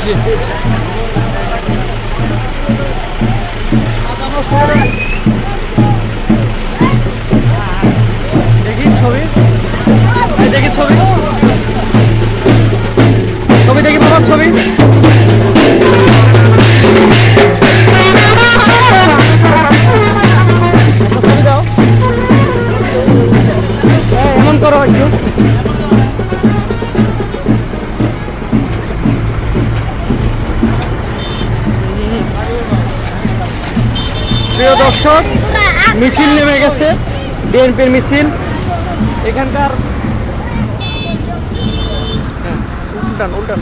দেখি দেখি ছবি। দেখি ছবি। ছবি দেখি বাবা ছবি। এমন করো একটু। প্রিয় দর্শক মিছিল নেমে গেছে বিএনপির মিছিল। এখানকার হ্যাঁ, উল্টান উল্টান।